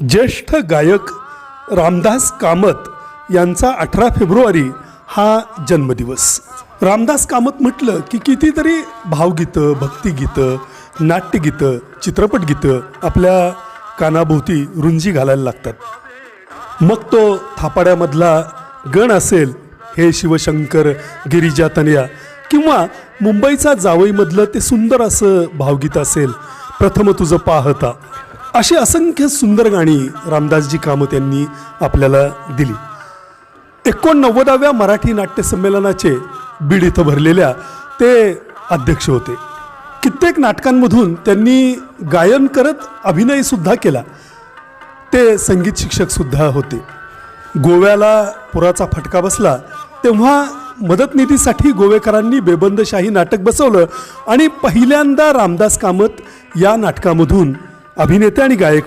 ज्येष्ठ गायक रामदास कामत यांचा अठरा फेब्रुवारी हा जन्मदिवस. रामदास कामत म्हटलं की कितीतरी भावगीतं भक्तिगीतं नाट्यगीतं चित्रपटगीतं आपल्या कानाभोवती रुंजी घालायला लागतात. मग तो थापाड्यामधला गण असेल हे शिवशंकर गिरिजा तनया किंवा मुंबईचा जावईमधलं ते सुंदर असं भावगीत असेल प्रथम तुझं पाहता. अशी असंख्य सुंदर गाणी रामदासजी कामत यांनी आपल्याला दिली. एकोणनव्वदाव्या मराठी नाट्य संमेलनाचे बीड इथं भरलेल्या ते अध्यक्ष होते. कित्येक नाटकांमधून त्यांनी गायन करत अभिनयसुद्धा केला. ते संगीत शिक्षकसुद्धा होते. गोव्याला पुराचा फटका बसला तेव्हा मदतनिधीसाठी गोवेकरांनी बेबंदशाही नाटक बसवलं आणि पहिल्यांदा रामदास कामत या नाटकामधून अभिनेते आणि गायक